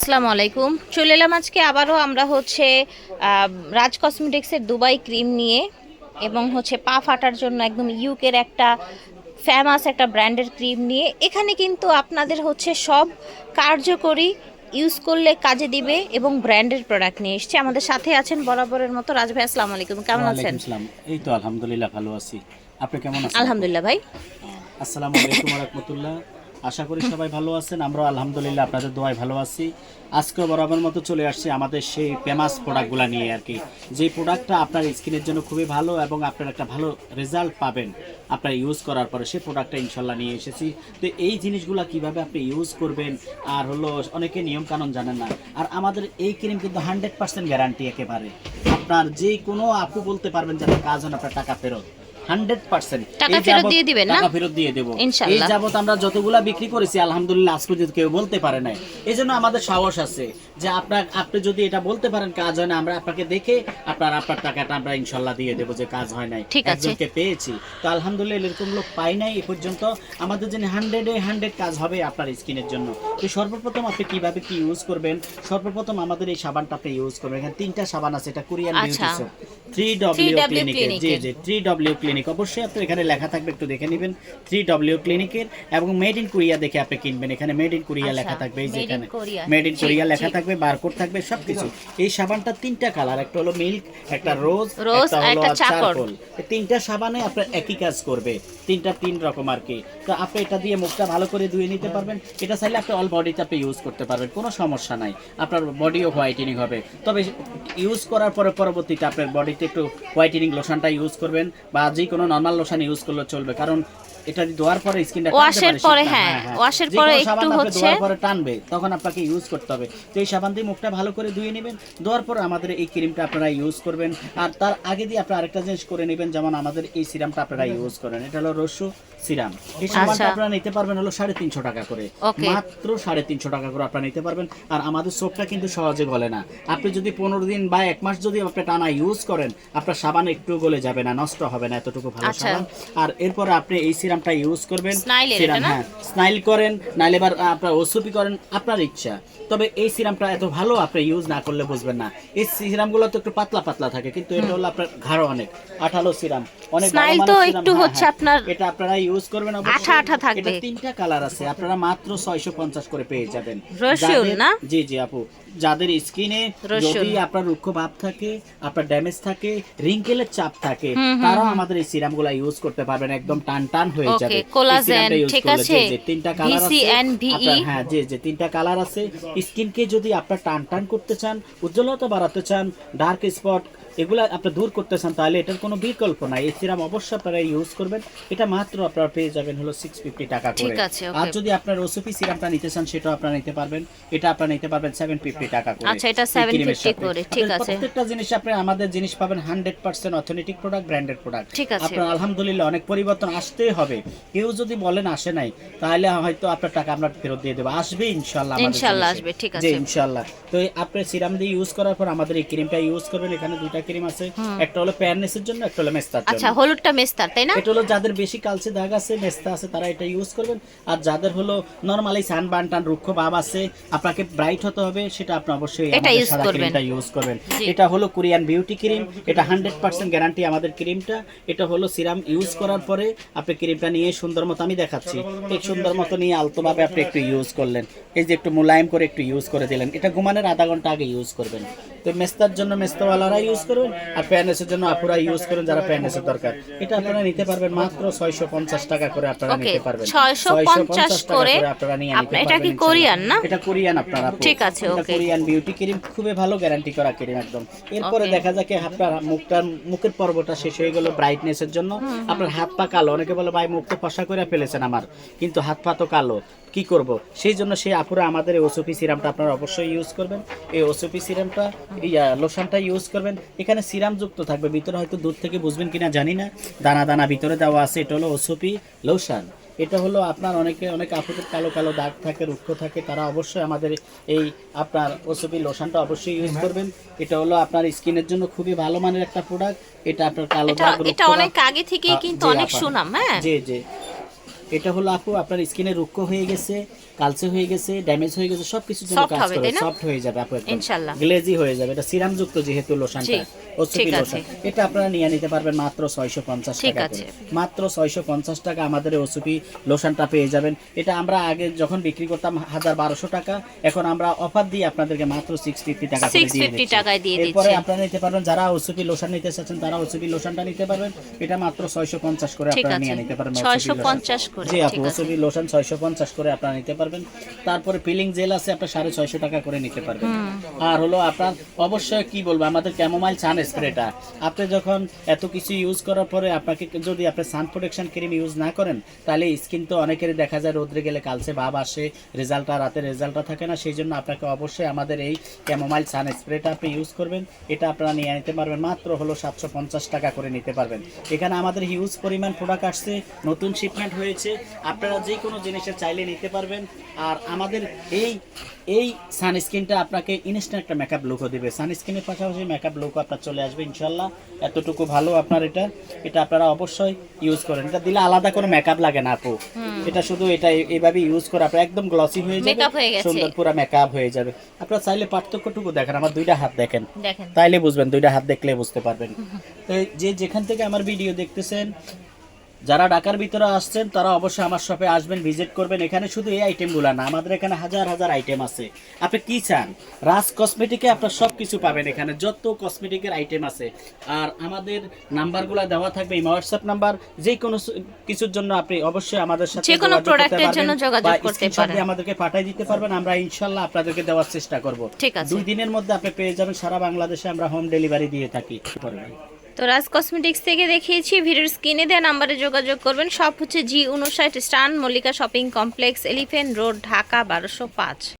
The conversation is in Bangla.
আসসালামু আলাইকুম। চলে এলাম আজকে আবারও আমরা হচ্ছে রাজ কসমেটিক্সের দুবাই ক্রিম নিয়ে এবং হচ্ছে পা ফাটার জন্য একদম ইউকের একটা ফেমাস একটা ব্র্যান্ডের ক্রিম নিয়ে। এখানে কিন্তু আপনাদের হচ্ছে সব কার্যকরী ইউজ করলে কাজে দিবে এবং ব্র্যান্ডের প্রোডাক্ট নিয়ে এসছে। আমাদের সাথে আছেন বরাবরের মতো রাজ ভাই আসসালামু আলাইকুম। কেমন আছেন? এই তো আলহামদুলিল্লাহ ভালো আছি। আপনি কেমন আছেন? আলহামদুলিল্লাহ ভাই। আসসালামু আলাইকুম রাহমাতুল্লাহ। আশা করি সবাই ভালো আছেন। আমরা আলহামদুলিল্লাহ আপনাদের দোয়ায় ভালো আছি। আজকে বরাবর মতো চলে আসছে আমাদের সেই ফেমাস প্রোডাক্টগুলো নিয়ে আর কি। যে প্রোডাক্টটা আপনার স্কিনের জন্য খুবই ভালো এবং আপনার একটা ভালো রেজাল্ট পাবেন, আপনার ইউজ করার পরে সেই প্রোডাক্টটা ইনশাল্লাহ নিয়ে এসেছি। তো এই জিনিসগুলো কীভাবে আপনি ইউজ করবেন? আর হলো অনেকে নিয়ম কানুন জানেন না। আর আমাদের এই ক্রিম কিন্তু হান্ড্রেড পার্সেন্ট গ্যারান্টি একেবারে। আপনার যে কোনো আপু বলতে পারবেন যে কাজ হন আপনার টাকা ফেরত। Hundred percent. টাকা ফেরত দিয়ে দিবেন না? টাকা ফেরত দিয়ে দেবো। এই যাবত আমরা যতগুলা বিক্রি করেছি আলহামদুলিল্লাহ আজ পর্যন্ত কেউ বলতে পারে নাই এই জন্য আমাদের সাহস আছে যে আপনার আপনি যদি এটা বলতে পারেন কাজ হয় না আমরা আপনাকে দেখে আপনার আপনার টাকাটা আমরা ইনশাল্লাহ দিয়ে দেবো যে কাজ হয় নাই। ঠিক আছে। একজনকে পেয়েছি। তো আলহামদুলিল্লাহ এরকম লোক পাই নাই এ পর্যন্ত। আমাদের জন্য হান্ড্রেডে হান্ড্রেড কাজ হবে আপনার স্কিনের জন্য। তো সর্বপ্রথম আপনি কীভাবে কি ইউজ করবেন? সর্বপ্রথম আমাদের এই সাবানটা আপনি ইউজ করবেন। এখানে তিনটা সাবান আছে এটা কোরিয়ান আচ্ছা। থ্রি ডব্লিউ 3W ক্লিনিকের জি জি থ্রি ডব্লিউ ক্লিনিক অবশ্যই আপনি এখানে লেখা থাকবে একটু দেখে নেবেন। থ্রি ডব্লিউ ক্লিনিকের এবং মেড ইন কোরিয়া দেখে আপনি কিনবেন। এখানে মেড ইন কোরিয়া আচ্ছা, লেখা থাকবে এই যে এখানে। মেড ইন কোরিয়া লেখা থাকবে বারকোড থাকবে সবকিছু। এই সাবানটা তিনটা কালার একটা হলো মিল্ক একটা রোজ একটা হলো। চারকোল তিনটা সাবানে আপনার একই কাজ করবে। তিনটা তিন রকম আর কি। তো আপনি এটা দিয়ে মুখটা ভালো করে ধুয়ে নিতে পারবেন। এটা চাইলে আপনি অল বডিতে আপনি ইউজ করতে পারবেন কোনো সমস্যা নাই। আপনার বডিও হোয়াইটেনিং হবে। তবে ইউজ করার পরে পরবর্তীতে আপনার বডিতে একটু হোয়াইটেনিং লোশনটা ইউজ করবেন বা যে কোনো নর্মাল লোশন ইউজ করলে চলবে। কারণ এটা পরে স্কিনটা ওয়াশের পরে, হ্যাঁ, ওয়াশের পরে একটু হচ্ছে- পরে টানবে তখন আপনাকে ইউজ করতে হবে। তো এই সাবান দিয়ে মুখটা ভালো করে ধুয়ে নেবেন। ধোয়ার পর আমাদের এই ক্রিমটা আপনারা ইউজ করবেন। আর তার আগে দিয়ে আপনারা আরেকটা জিনিস করে নেবেন যেমন আমাদের এই সিরামটা আপনারা ইউজ করেন। এটা হলো রসু সিরাম এই সাবানটা আচ্ছা। আপনারা নিতে পারবেন হলো সাড়ে তিনশো টাকা করে। মাত্র সাড়ে তিনশো টাকা করে আপনারা নিতে পারবেন। আর আমাদের সোপটা কিন্তু সহজে গলে না। আপনি যদি পনেরো দিন বা এক মাস যদি আপনি টানা ইউজ করেন আপনার সাবান একটু গলে যাবে না নষ্ট হবে না এতটুকু ভালো আচ্ছা। সাবান। আর এরপরে আপনি এই সিরামটা ইউজ করবেন সিরাম হ্যাঁ স্নাইল করেন নাইলে এবার আপনার ওসুপি করেন আপনার ইচ্ছা তবে এই সিরামটা এত ভালো আপনি ইউজ না করলে বুঝবেন না এই সিরামগুলো তো একটু পাতলা পাতলা থাকে কিন্তু এটা হলো আপনার ঘাড়ো অনেক আঠালো সিরাম অনেক মানের তো একটু হ্যাঁ, হচ্ছে হ্যাঁ। আপনার এটা আপনারা ইউজ করবেন। আঠা আঠা থাকবে। এটা তিনটা কালার আছে আপনারা মাত্র 650 করে পেয়ে যাবেন রসুন না? জি জি আপু যাদের স্কিনে যদি আপনার রুক্ষ ভাব থাকে আপনার ড্যামেজ থাকে রিঙ্কেলের চাপ থাকে তারাও আমাদের এই সিরামগুলো ইউজ করতে পারবেন একদম টান টান হয়ে যাবে use ঠিক আছে? জি, তিনটা কালার আছে and হ্যাঁ যে যে তিনটা কালার আছে স্কিনকে যদি আপনার টান টান করতে চান উজ্জ্বলতা বাড়াতে চান ডার্ক স্পট এগুলা আপনি দূর করতে চান তাহলে এটার কোনো বিকল্প নাই। এই সিরাম অবশ্যই আপনারা ইউজ করবেন। এটা মাত্র আপনারা পেয়ে যাবেন হলো সিক্স ফিফটি টাকা করে. আর যদি আপনার ওসুপি সিরামটা নিতে চান সেটাও আপনারা নিতে পারবেন। এটা আপনারা নিতে পারবেন সেভেন ফিফটি টাকা করে। আচ্ছা, এটা ক্রিমের 750 করে, ঠিক আছে। প্রত্যেকটা জিনিস আপনি আমাদের জিনিস পাবেন hundred percent authentic product branded product ঠিক আছে। আপনার আলহামদুলিল্লাহ অনেক পরিবর্তন আসতেই হবে। কেউ যদি বলেন আসে নাই তাহলে হয়তো আপনার টাকা আমরা ফেরত দিয়ে দেবো। আসবে ইনশাল্লাহ ইনশাল্লাহ আসবে, ঠিক আছে। ইনশাল্লাহ তো আপনার সিরাম দিয়ে ইউজ করার পর আমাদের এই ক্রিমটা ইউজ করবেন। এখানে দুইটা ক্রিম আছে একটা হলো প্যারনেসের জন্য একটা হলো মেস্তার জন্য। আচ্ছা হলুদটা মেস্তার তাই না? এটা হলো যাদের বেশি কালচে দাগ আছে মেস্তা আছে তারা এটা ইউজ করবেন। আর যাদের হলো নরমালি সানবার্ন টান রুক্ষ ভাব আছে আপনাকে ব্রাইট হতে হবে সেটা আপনি অবশ্যই এটা সাদা করবেন। ক্রিমটা ইউজ করবেন। এটা হলো কোরিয়ান বিউটি ক্রিম এটা হান্ড্রেড পার্সেন্ট গ্যারান্টি আমাদের ক্রিমটা এটা হলো সিরাম ইউজ করার পরে আপনি ক্রিমটা নিয়ে সুন্দর মতো আমি দেখাচ্ছি। এই সুন্দর মতো নিয়ে আলতোভাবে আপনি একটু ইউজ করলেন। এই যে একটু মোলায়েম করে একটু ইউজ করে দিলেন। এটা ঘুমানোর আধা ঘণ্টা আগে ইউজ করবেন। তো মেস্তার জন্য মেস্তাওয়ালারা ইউজ করবেন আর প্যানেসের জন্য আপুরা ইউজ করেন যারা প্যানেসের দরকার। এটা আপনারা নিতে পারবেন মাত্র ছয়শো পঞ্চাশ টাকা করে আপনারা নিতে পারবেন। 650 টাকা করে আপনারা নিয়ে নিতে এটা কি কোরিয়ান না? এটা কোরিয়ান আপনারা ঠিক আছে, ওকে। কোরিয়ান বিউটি ক্রিম খুবই ভালো গ্যারান্টি করা ক্রিম একদম। এরপরে দেখা যাকে আপনার মুখটা মুখের পর্বটা শেষ হয়ে গেল ব্রাইটনেস এর জন্য আপনার হাত পা কালো অনেকে বলে ভাই মুখ তো ফসা করে ফেলেছেন আমার। কিন্তু হাত পা তো কালো। কি করব? সেই জন্য সেই আপুরা আমাদের এই ওসুপি সিরামটা আপনারা অবশ্যই ইউজ করবেন। এই ওসুপি সিরামটা ইয়া লোশনটা ইউজ করবেন। এখানে সিরাম যুক্ত থাকবে ভিতরে হয়তো দূর থেকে বুঝবেন কিনা জানি না। দানা দানা ভিতরে দেওয়া আছে এটা হলো ওসুপি লোশন এটা হলো আপনার অনেকে অনেক আপুদের কালো কালো দাগ থাকে রুক্ষ থাকে তারা অবশ্যই আমাদের এই আপনার ওসুপি লোশনটা অবশ্যই ইউজ করবেন। এটা হলো আপনার স্কিনের জন্য খুবই ভালো মানের একটা প্রোডাক্ট এটা আপনার কালো দাগ এটা অনেক আগে থেকেই কিন্তু অনেক সুনাম হ্যাঁ? জি জি। এটা হলো আপু আপনার স্কিনে রুক্ষ হয়ে গেছে কালচে হয়ে গেছে ড্যামেজ হয়ে গেছে সব কিছু জন্য কাজ করে। সফট হয়ে যাবে আপু একদম। ইনশাল্লাহ। গ্লেজি হয়ে যাবে। এটা সিরাম যুক্ত যেহেতু লোশনটা জি, লোশন এটা আপনারা নিয়ে নিতে পারবেন মাত্র 650 ঠিক টাকা আছে। মাত্র 650 টাকা আমাদের এই লোশনটা পেয়ে যাবেন। এটা আমরা আগে যখন বিক্রি করতাম হাজার বারোশো টাকা এখন আমরা অফার দিয়ে আপনাদেরকে মাত্র সিক্স ফিফটি টাকা করে দিয়ে 650 দিচ্ছি। টাকায় দিয়ে এরপরে আপনারা নিতে পারবেন যারা ওসুপি লোশন নিতে চাচ্ছেন তারা ওসুপি লোশনটা নিতে পারবেন। এটা মাত্র 650 করে আপনারা নিয়ে নিতে পারবেন 650 করে, জি আপু ঠিক আছে। ওসুপি লোশন 650 করে আপনারা নিতে পারবেন। তারপরে পিলিং জেল আছে আপনার 650 টাকা করে নিতে পারবেন। আর হলো আপনার অবশ্যই কি বলব আমাদের ক্যামোমাইল সান স্প্রেটা আপনি যখন এত কিছু ইউজ করার পরে আপনাকে যদি আপনি সান প্রোটেকশন ক্রিম ইউজ না করেন তাহলে স্কিন তো অনেকেরই দেখা যায় রোদ্রে গেলে কালচে ভাব আসে রেজাল্টটা রাতে রেজাল্টটা থাকে না। সেই জন্য আপনাকে অবশ্যই আমাদের এই ক্যামোমাইল সান স্প্রেটা আপনি ইউজ করবেন। এটা আপনারা নিয়ে নিতে পারবেন। মাত্র হলো সাতশো পঞ্চাশ টাকা করে নিতে পারবেন। এখানে আমাদের হিউজ পরিমাণ প্রোডাক্ট আসছে। নতুন শিপমেন্ট হয়েছে। আপনারা যে কোনো জিনিসের চাইলে নিতে পারবেন। আর আমাদের এই এই সানস্ক্রিনটা আপনাকে ইনস্ট্যান্ট একটা মেকআপ লুকও দেবে। সানস্ক্রিনের পাশাপাশি মেকআপ লুকও আপনার চলে আসবে ইনশাল্লাহ। এতটুকু ভালো আপনার এটা। এটা আপনারা অবশ্যই ইউজ করেন। এটা দিলে আলাদা করে মেকআপ লাগে না আপু। এটা শুধু এটা এই- এইভাবে ইউজ করে আপনার একদম গ্লসি হয়ে যাবে। সুন্দর পুরো মেকআপ হয়ে যাবে। আপনারা চাইলে পার্থক্যটুকু দেখেন। আমার দুইটা হাত দেখেন। দেখেন। তাইলে বুঝবেন দুইটা হাত দেখলে বুঝতে পারবেন। তো যে যেখান থেকে আমার ভিডিও দেখতেছেন যারা ঢাকার ভিতরে আসছেন তারা অবশ্যই আমার শপে আসবেন ভিজিট করবেন। এখানে শুধু এই আইটেমগুলো না আমাদের এখানে হাজার হাজার আইটেম আছে। আপনি কি চান? রাজ কসমেটিকে আপনার সব কিছু পাবেন এখানে যত কসমেটিকের আইটেম আছে। আর আমাদের নাম্বারগুলো দেওয়া থাকবে এই হোয়াটসঅ্যাপ নাম্বার যে কোনো কিছুর জন্য আপনি অবশ্যই আমাদের সাথে যে কোনো প্রোডাক্টের জন্য যোগাযোগ করতে পারেন। আমাদেরকে পাঠিয়ে দিতে পারবেন আমরা ইনশাল্লাহ আপনাদেরকে দেওয়ার চেষ্টা করব। ঠিক আছে। দুই দিনের মধ্যে আপনি পেয়ে যাবেন সারা বাংলাদেশে আমরা হোম ডেলিভারি দিয়ে থাকি। তো রাজ কসমেটিক্স থেকে দেখিয়েছি ভিডিওর স্ক্রিনে দেওয়া নাম্বারে যোগাযোগ করবেন। সব হচ্ছে জি উনষাট স্টান, Mallika shopping complex, Elephant Road, Dhaka বারোশো পাঁচ।